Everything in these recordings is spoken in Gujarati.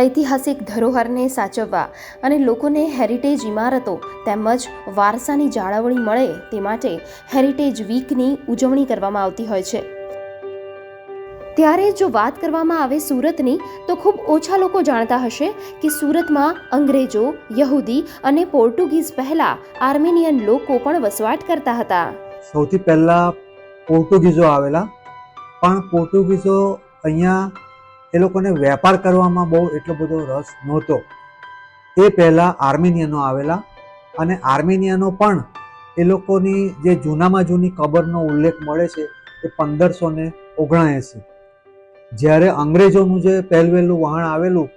ઐતિહાસિક ધરોહરને સાચવવા અને લોકોને હેરિટેજ ઇમારતો તેમજ વારસાની જાળવણી મળે તે માટે હેરિટેજ વીકની ઉજવણી કરવામાં આવતી હોય છે. ત્યારે જો વાત કરવામાં આવે સુરતની, તો ખૂબ ઓછા લોકો જાણતા હશે કે સુરતમાં અંગ્રેજો, યહૂદી અને પોર્ટુગીઝ પહેલા આર્મેનિયન લોકો પણ વસવાટ કરતા હતા. સૌથી પહેલાં પોર્ટુગીઝો આવેલા, પણ પોર્ટુગીઝો અહીંયા એ લોકોને વેપાર કરવામાં બહુ એટલો બધો રસ નહોતો. એ પહેલાં આર્મેનિયનો આવેલા અને આર્મેનિયનો પણ એ લોકોની જે જૂનામાં જૂની કબરનો ઉલ્લેખ મળે છે એ પંદરસો ને ઓગણએંસી. જ્યારે અંગ્રેજોનું જે પહેલવેલું વહાણ આવેલું,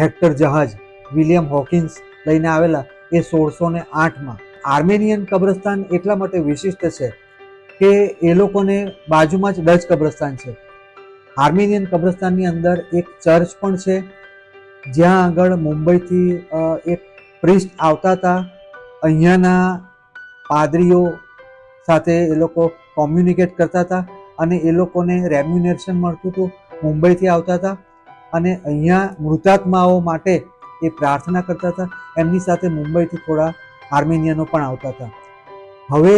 હેક્ટર જહાજ, વિલિયમ હોકિન્સ લઈને આવેલા, એ સોળસો ને આઠમાં. આર્મેનિયન કબ્રસ્તાન એટલા માટે વિશિષ્ટ છે કે એ લોકોને બાજુમાં જ ડચ કબ્રસ્તાન છે. આર્મેનિયન કબ્રસ્તાનની અંદર એક ચર્ચ પણ છે. જ્યાં આગળ મુંબઈથી એક પ્રિસ્ટ આવતા હતા. અહીંયાના પાદરીઓ સાથે એ લોકો કોમ્યુનિકેટ કરતા હતા અને એ લોકોને રેમ્યુનેશન મળતું હતું મુંબઈથી આવતા હતા. અને અહીંયા મૃતાત્માઓ માટે એ પ્રાર્થના કરતા હતા. એમની સાથે મુંબઈથી થોડા આર્મેનિયનો પણ આવતા હતા. હવે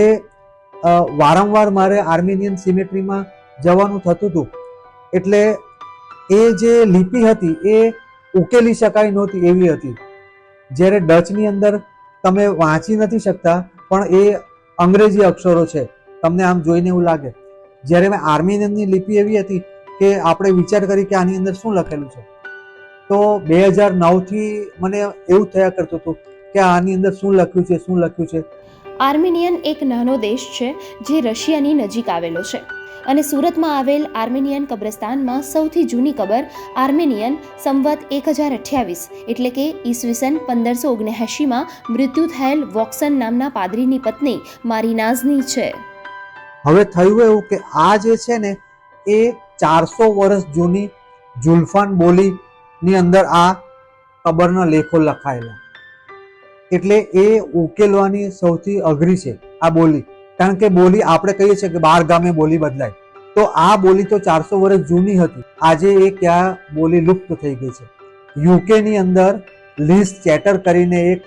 વારંવાર મારે આર્મેનિયન સિમેટ્રીમાં જવાનું થતું હતું. એટલે એ જે લિપિ હતી એ ઉકેલી શકાય નહોતી એવી હતી. જ્યારે ડચની અંદર તમે વાંચી નથી શકતા, પણ એ અંગ્રેજી અક્ષરો છે. તમને આમ જોઈને એવું લાગે. જ્યારે મેં આર્મેનિયનની લિપિ એવી હતી કે આપણે વિચાર કરી કે આની અંદર શું લખેલું છે. તો બે હજાર નવથી મને એવું થયા કરતું હતું કે આની અંદર શું લખ્યું છે, શું લખ્યું છે. આર્મેનિયન એક નાનો દેશ છે જે રશિયાની નજીક આવેલો છે. અને સુરતમાં આવેલ આર્મેનિયન કબ્રસ્તાનમાં સૌથી જૂની કબર આર્મેનિયન સંવત એક હજાર અઠ્યાવીસ એટલે કે ઈસવીસન પંદરસો ઓગણએંશીમાં મૃત્યુ થયેલ વોક્સન નામના પાદરીની પત્ની મારીનાઝની છે. હવે થયું એવું કે આ જે છે ને, એ ચારસો વર્ષ જૂની જુલ્ફાન બોલીની અંદર આ કબરના લેખો લખાયેલા. એટલે એ ઉકેલવાની સૌથી અઘરી છે આ બોલી. કારણ કે બોલી આપણે કહીએ છીએ કે બાર ગામે બોલી બદલાય. તો આ બોલી તો ચારસો વર્ષ જૂની હતી. આજે એ ક્યાં બોલી લુપ્ત થઈ ગઈ છે? યુકેની અંદર લીસ ચેટર કરીને એક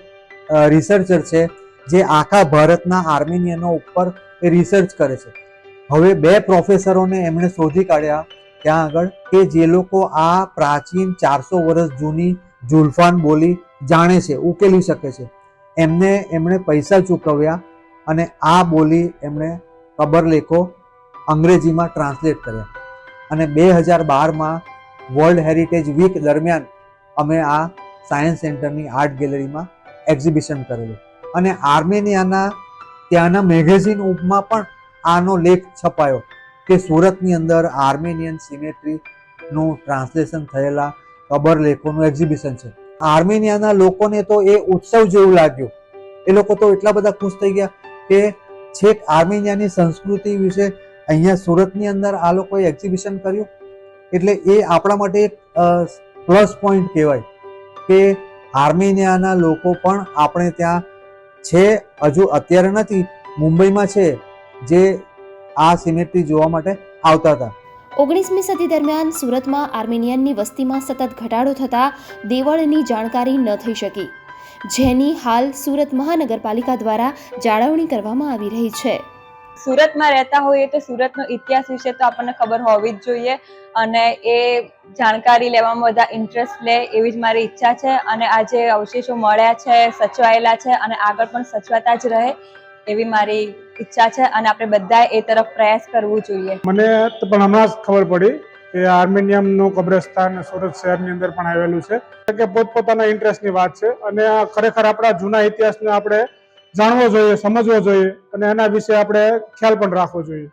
રિસર્ચર છે જે આખા ભારતના આર્મેનિયનો ઉપર એ રિસર્ચ કરે છે. હવે બે પ્રોફેસરોને એમણે શોધી કાઢ્યા. ત્યાં આગળ કે જે લોકો આ પ્રાચીન ચારસો વર્ષ જૂની જુલ્ફાન બોલી જાણે છે, ઉકેલી શકે છે. એમને એમણે પૈસા ચૂકવ્યા. અને આ બોલી એમણે કબરલેખો અંગ્રેજીમાં ટ્રાન્સલેટ કર્યા. અને બે હજાર બારમાં વર્લ્ડ હેરિટેજ વીક દરમિયાન અમે આ સાયન્સ સેન્ટરની આર્ટ ગેલેરીમાં એક્ઝિબિશન કરેલું. અને આર્મેનિયાના ત્યાંના મેગેઝિન ઉપમાં પણ આનો લેખ છપાયો કે સુરતની અંદર આર્મેનિયન સિમેટ્રીનું ટ્રાન્સલેશન થયેલા કબર લેખોનું એક્ઝિબિશન છે. આર્મેનિયાના લોકોને તો એ ઉત્સવ જેવું લાગ્યું. એ લોકો તો એટલા બધા ખુશ થઈ ગયા. કે છેક આર્મેનિયાની સંસ્કૃતિ વિશે અહીંયા સુરતની અંદર આ લોકોએ એક્ઝિબિશન કર્યું. એટલે એ આપણા માટે એક પ્લસ પોઈન્ટ કહેવાય કે આર્મેનિયાના લોકો પણ આપણે ત્યાં છે. હજુ અત્યારે નથી. મુંબઈમાં છે જે આ સિમેટ્રી જોવા માટે આવતા હતા. ઓગણીસમી સદી દરમિયાન સુરતમાં આર્મેનિયનની વસ્તીમાં સતત ઘટાડો થતાં દેવળની જાણકારી ન થઈ શકી. જેની હાલ સુરત મહાનગરપાલિકા દ્વારા જાળવણી કરવામાં આવી રહી છે. સુરતમાં રહેતા હોઈએ તો સુરતનો ઇતિહાસ વિશે તો આપણને ખબર હોવી જ જોઈએ અને એ જાણકારી લેવામાં બધા ઇન્ટરેસ્ટ લે એવી જ મારી ઈચ્છા છે અને આ જે અવશેષો મળ્યા છે સચવાયેલા છે અને આગળ પણ સચવાતા જ રહે એવી મારી ઈચ્છા છે અને આપણે બધાએ એ તરફ પ્રયાસ કરવું જોઈએ. મને પણ હમણાં જ ખબર પડી કે આર્મેનિયમનું કબ્રસ્તાન સુરત શહેરની અંદર પણ આવેલું છે. કે પોતપોતાના ઇન્ટરેસ્ટની વાત છે. અને આ ખરેખર આપણા જૂના ઇતિહાસને આપણે જાણવો જોઈએ, સમજવો જોઈએ અને એના વિશે આપણે ખ્યાલ પણ રાખવો જોઈએ.